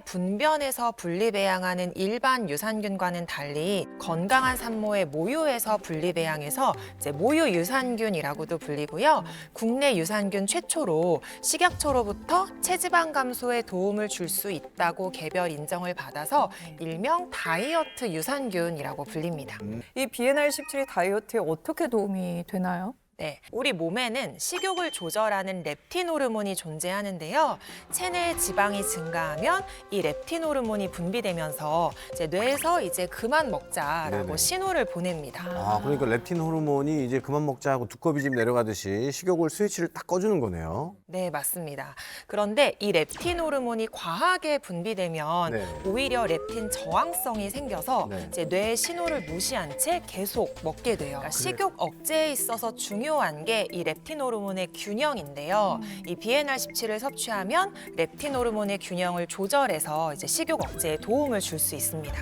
분변에서 분리배양하는 일반 유산균과는 달리 건강한 산모의 모유에서 분리배양해서 모유 유산균이라고도 불리고요. 국내 유산균 최초로 식약처로부터 체지방 감소에 도움을 줄 수 있다고 개별 인정을 받아서 일명 다이어트 유산균이라고 불립니다. 이 BNR17이 다이어트에 어떻게 도움이 되나요? 네, 우리 몸에는 식욕을 조절하는 렙틴 호르몬이 존재하는데요. 체내 지방이 증가하면 이 렙틴 호르몬이 분비되면서 이제 뇌에서 이제 그만 먹자라고 네네. 신호를 보냅니다. 아, 그러니까 렙틴 호르몬이 이제 그만 먹자 하고 두꺼비 집 내려가듯이 식욕을 스위치를 딱 꺼주는 거네요. 네, 맞습니다. 그런데 이 렙틴 호르몬이 과하게 분비되면 네. 오히려 렙틴 저항성이 생겨서 네. 이제 뇌의 신호를 무시한 채 계속 먹게 돼요. 그러니까 식욕 억제에 있어서 중요 한 게 이 렙틴 호르몬의 균형인데요. 이 BNR17을 섭취하면 렙틴 호르몬의 균형을 조절해서 이제 식욕 억제에 도움을 줄 수 있습니다.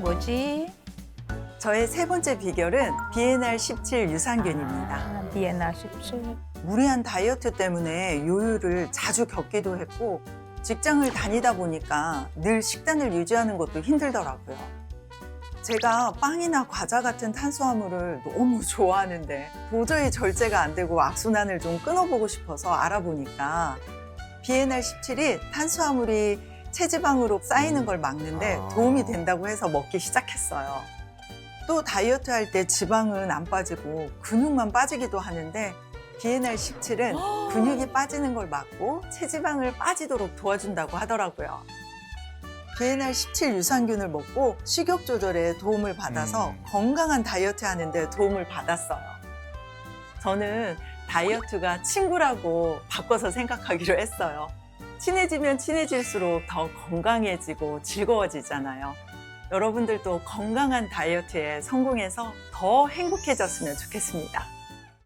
뭐지? 저의 세 번째 비결은 BNR17 유산균입니다. 아, BNR17. 무리한 다이어트 때문에 요요를 자주 겪기도 했고 직장을 다니다 보니까 늘 식단을 유지하는 것도 힘들더라고요. 제가 빵이나 과자 같은 탄수화물을 너무 좋아하는데 도저히 절제가 안 되고 악순환을 좀 끊어보고 싶어서 알아보니까 BNR17이 탄수화물이 체지방으로 쌓이는 걸 막는데 아. 도움이 된다고 해서 먹기 시작했어요. 또 다이어트 할 때 지방은 안 빠지고 근육만 빠지기도 하는데 BNR17은 근육이 빠지는 걸 막고 체지방을 빠지도록 도와준다고 하더라고요. BNR17 유산균을 먹고 식욕 조절에 도움을 받아서 음. 건강한 다이어트 하는데 도움을 받았어요. 저는 다이어트가 친구라고 바꿔서 생각하기로 했어요. 친해지면 친해질수록 더 건강해지고 즐거워지잖아요. 여러분들도 건강한 다이어트에 성공해서 더 행복해졌으면 좋겠습니다.